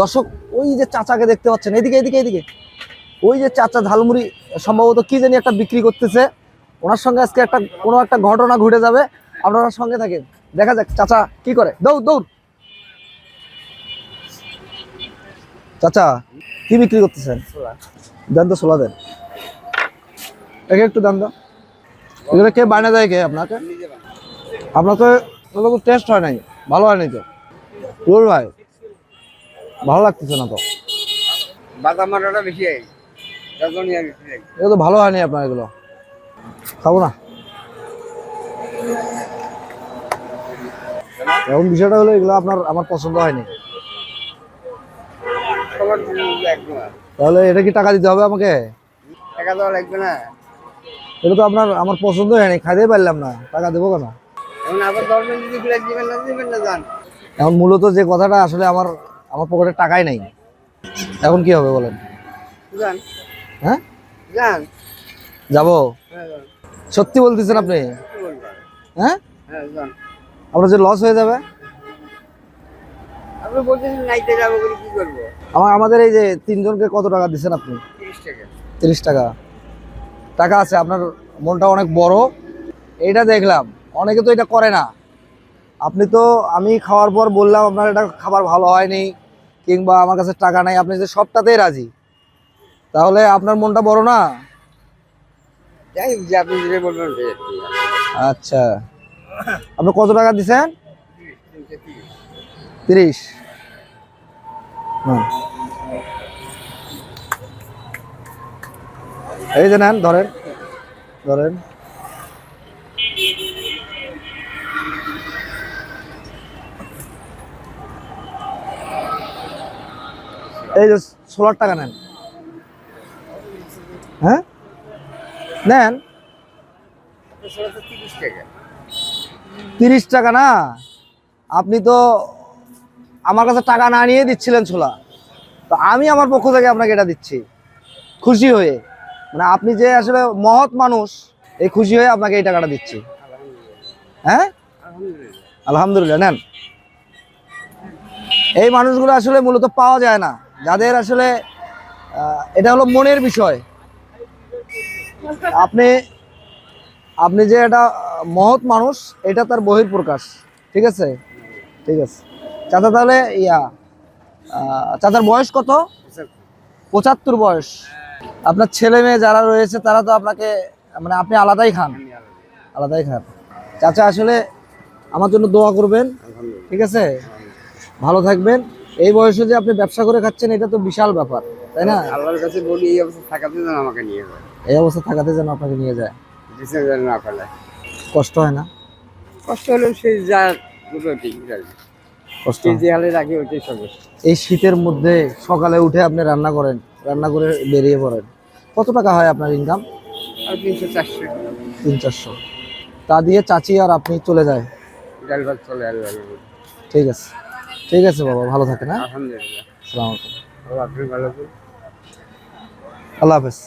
দর্শক, ওই যে চাচাকে দেখতে পাচ্ছেন, এদিকে এদিকে এদিকে। ওই যে চাচা ঝালমুড়ি সম্ভবত কি জানি একটা বিক্রি করতেছে। ওনার সঙ্গে আজকে একটা, কোনো একটা ঘটনা ঘটে যাবে। আপনারা সঙ্গে থাকেন। দেখা যাক, চাচা কি করে? দৌড় দৌড়। চাচা, কি বিক্রি করতেছেন? দেন তো সোলা দেন। একে একটু দেন তো। এগুলো কে বানিয়ে দেয় কে আপনাকে? আপনার তো টেস্ট হয় নাই, ভালো হয় নাই তো। ভাই ভালো লাগতেছে না তো? বাদাম বেশি হয় তো ভালো হয়নি আপনার এগুলো। খাব না? এখন বিষয়টা হলো এগুলো আপনার আমার পছন্দ হয়নি। তাহলে এটা কি টাকা দিতে হবে আমাকে? টাকা দেওয়া লাগবে না। এটা তো আপনার আমার পছন্দ হয়নি খাইতেই পারলাম না। টাকা দেবো কেন? এখন আবার যদি দিবেন না দিবেন না এখন মূলত যে কথাটা আসলে আমার আমার পকেটে টাকাই নাই। এখন কি হবে বলেন? হ্যাঁ? যাব? হ্যাঁ সত্যি বলতেছেন আপনি? হ্যাঁ? হ্যাঁ আপনার যে লস হয়ে যাবে? আমাদের এই যে তিনজনকে কত টাকা দিচ্ছেন আপনি? তিরিশ টাকা। টাকা। টাকা আছে আপনার মনটা অনেক বড়। এইটা দেখলাম। অনেকে তো এটা করে না। আপনি তো আমি খাওয়ার পর বললাম আপনার এটা খাবার ভালো হয়নি কিংবা আমার কাছে টাকা নাই আপনি যে সবটাতেই রাজি। তাহলে আপনার মনটা বড় না? যাই যে আপনি যেটা বলবেন সেটা ঠিক আছে। আচ্ছা। আপনি কত টাকা দিছেন? তিরিশ। এই যে নেন ধরেন। ধরেন। এই যে ষোলো টাকা নেন। হ্যাঁ? নেন। তিরিশ টাকা না? আপনি তো আমার কাছে টাকা না নিয়ে দিচ্ছিলেন ছোলা। তো আমি আমার পক্ষ থেকে আপনাকে এটা দিচ্ছি। খুশি হয়ে। মানে আপনি যে আসলে মহৎ মানুষ, এই খুশি হয়ে আপনাকে এই টাকাটা দিচ্ছি। হ্যাঁ? আলহামদুলিল্লাহ। নেন। এই মানুষগুলো আসলে মূলত পাওয়া যায় না। যাদের আসলে এটা হলো মনের বিষয়। আপনি আপনি যে এটা মহৎ মানুষ, এটা তার বহির প্রকাশ ঠিক আছে? ঠিক আছে। চাচা তাহলে, ইয়া চাচার বয়স কত? পঁচাত্তর বয়স। আপনার ছেলে মেয়ে যারা রয়েছে, তারা তো আপনাকে মানে আপনি আলাদাই খান। আলাদাই খান। চাচা আসলে আমার জন্য দোয়া করবেন। ঠিক আছে? ভালো থাকবেন। এই বয়সে যে আপনি ব্যবসা করে খাচ্ছেন এটা তো বিশাল ব্যাপার তাই না? আল্লাহর কাছে বলি এই অবস্থা থাকাতে যেন আমাকে নিয়ে যায়। এই অবস্থা থাকাতে যেন আপনাকে নিয়ে যায়। যেন না ফেলে। কষ্ট হয় না? কষ্ট হলেও সে যা দুটো ঠিক কষ্ট যে হালে রাখে ওইটাই এই শীতের মধ্যে সকালে উঠে আপনি রান্না করেন রান্না করে বেরিয়ে পড়েন। কত টাকা হয় আপনার ইনকাম আর তিনশো চারশো। তিন চারশো। তা দিয়ে চাচি আর আপনি চলে যায়। চলে ঠিক আছে। ঠিক আছে বাবা ভালো থাকেন হ্যাঁ? আলহামদুলিল্লাহ। আসসালামু আলাইকুম। আপনি ভালো আছেন আল্লাহ হাফেজ।